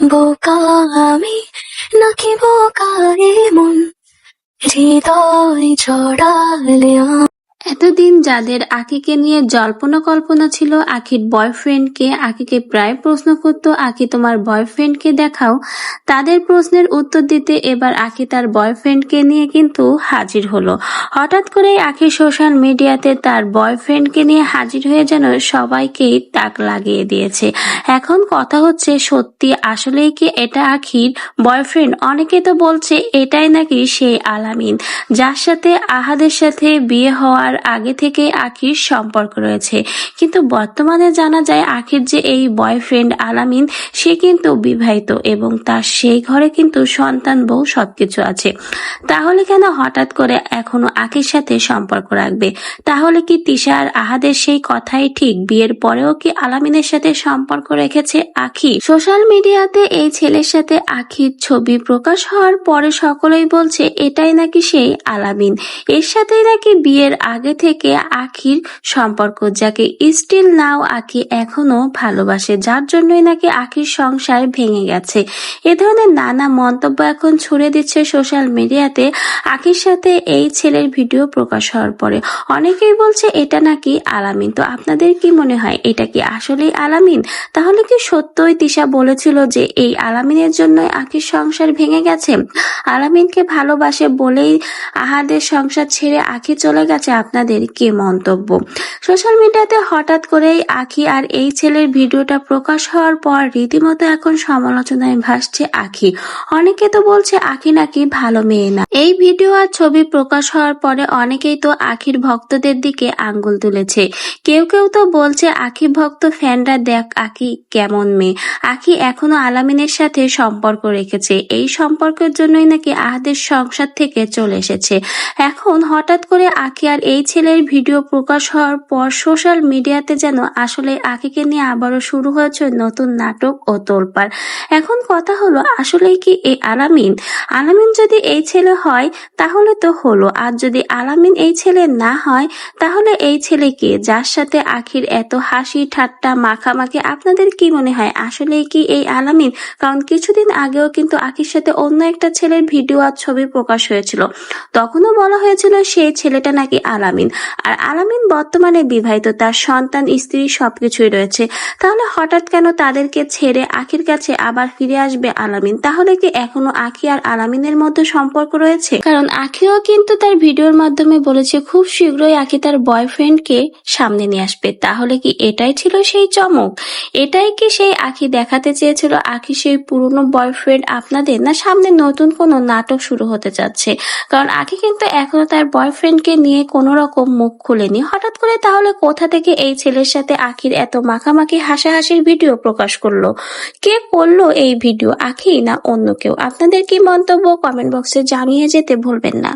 বোকা আমি নাকি বোকা এমন হৃদয় জড়ালে আ- এতদিন যাদের আখিকে নিয়ে জল্পনা কল্পনা ছিল আখির বয়ফ্রেন্ডকে আখিকে প্রায় প্রশ্ন করতো আখি তোমার বয়ফ্রেন্ডকে দেখাও। তাদের প্রশ্নের উত্তর দিতে এবার আখি তার বয়ফ্রেন্ডকে নিয়ে কিন্তু হাজির হলো। হঠাৎ করেই আখি সোশ্যাল মিডিয়াতে তার বয়ফ্রেন্ডকে নিয়ে হাজির হয়ে যেন সবাইকেই তাক লাগিয়ে দিয়েছে। এখন কথা হচ্ছে, সত্যি আসলেই কি এটা আখির বয়ফ্রেন্ড? অনেকে তো বলছে, এটাই নাকি সেই আলামিন, যার সাথে আহাদের সাথে বিয়ে হওয়ার আগে থেকে আখির সম্পর্ক রয়েছে। কিন্তু বর্তমানে জানা যায় আখির যে এই বয়ফ্রেন্ড আলামিন সে কিন্তু বিবাহিত এবং তার সেই ঘরে কিন্তু সন্তান, বউ সবকিছু আছে। তাহলে কেন হঠাৎ করে এখনও আখির সাথে সম্পর্ক রাখবে? তাহলে কি তিশা আহাদের সেই কথাই ঠিক? বিয়ের পরেও কি আলামিনের সাথে সম্পর্ক রেখেছে আখি? সোশ্যাল মিডিয়াতে এই ছেলের সাথে আখির ছবি প্রকাশ হওয়ার পরে সকলেই বলছে, এটাই নাকি সেই আলামিন। এর সাথেই নাকি বিয়ের আগে থেকে আখির সম্পর্ক, যাকে স্টিল নাও আখি এখনও ভালোবাসে, যার জন্যই নাকি আখির সংসার ভেঙে গেছে। এ ধরনের নানা মন্তব্য এখন ছড়িয়ে দিচ্ছে সোশ্যাল মিডিয়াতে আখির সাথে এই ছেলের ভিডিও প্রকাশ হওয়ার পরে অনেকেই বলছে, এটা নাকি আলামিন? তো আপনাদের কি মনে হয়, এটা কি আসলেই আলামিন? তাহলে কি সত্যই তিশা বলেছিল যে এই আলামিনের জন্যই আখির সংসার ভেঙে গেছে? আলামিনকে ভালোবাসে বলেই আহাদের সংসার ছেড়ে আখি চলে গেছে আপনাদের কি মন্তব্য? সোশ্যাল মিডিয়াতে হঠাৎ করেই আখি আর এই ছেলের ভিডিওটা প্রকাশ হওয়ার পর রীতিমতো এখন সমালোচনায় ভাসছে আখি। অনেকে তো বলছে আখি নাকি ভালো মেয়ে না। এই ভিডিও আর ছবি প্রকাশ হওয়ার পরে অনেকেই তো আখির ভক্তদের দিকে আঙ্গুল তুলেছে। কেউ কেউ তো বলছে আখি ভক্ত ফ্যানরা দেখ আখি কেমন মেয়ে। আখি এখনও আলামিনের সাথে সম্পর্ক রেখেছে। এই সম্পর্কের জন্যই নাকি আহাদের সংসার থেকে চলে এসেছে। এখন হঠাৎ করে আখি আর এই ছেলের ভিডিও প্রকাশ হওয়ার পর সোশ্যাল মিডিয়াতে যেন আসলে আখিকে নিয়ে আবারও শুরু হয়েছে নতুন নাটক ও তোলপাড়। এখন কথা হলো, আসলেই কি এই আলামিন? আলামিন যদি এই ছেলে হয়, তাহলে তো হলো। আর যদি আলামিন এই ছেলে না হয়, তাহলে এই ছেলে কে? যার সাথে আখির এত হাসি, ঠাট্টা, মাখামাখি, আপনাদের কি মনে হয়? আসলেই কি এই আলামিন? কারণ কিছুদিন আগেও কিন্তু আখির সাথে অন্য একটা ছেলের ভিডিও আর ছবি প্রকাশ হয়েছিল। তখনও বলা হয়েছিল, সেই ছেলেটা নাকি আলামিন। আর আলামিন বর্তমানে বিবাহিত, তার সন্তান, স্ত্রী সবকিছুই রয়েছে। তাহলে হঠাৎ কেন তাদেরকে ছেড়ে আখির কাছে আবার ফিরে আসবে আলামিন? তাহলে কি এখনও আখি আর আলামিনের মধ্যে সম্পর্ক রয়েছে? কারণ আখিও কিন্তু তার ভিডিওর মাধ্যমে বলেছে, খুব শীঘ্রই আখি তার বয়ফ্রেন্ডকে সামনে নিয়ে আসবে। তাহলে কি এটাই ছিল সেই চমক? এটাই কি সেই আখি দেখাতে চেয়েছিল? আখি সেই পুরনো বয়ফ্রেন্ড আপনাদের? না সামনে নতুন কোনো নাটক শুরু হতে যাচ্ছে? কারণ আখি কিন্তু এখনও তার বয়ফ্রেন্ডকে নিয়ে কোনো রকম মুখ খুলেনি। হঠাৎ করে তাহলে কোথা থেকে এই ছেলের সাথে আখির এত মাখামাখি হাসাহাসির ভিডিও প্রকাশ করল? কে করল এই ভিডিও? আখি না অন্য কেউ? আপনাদের কি মন্তব্য কমেন্ট বক্সে জানিয়ে যেতে ভুলবেন না।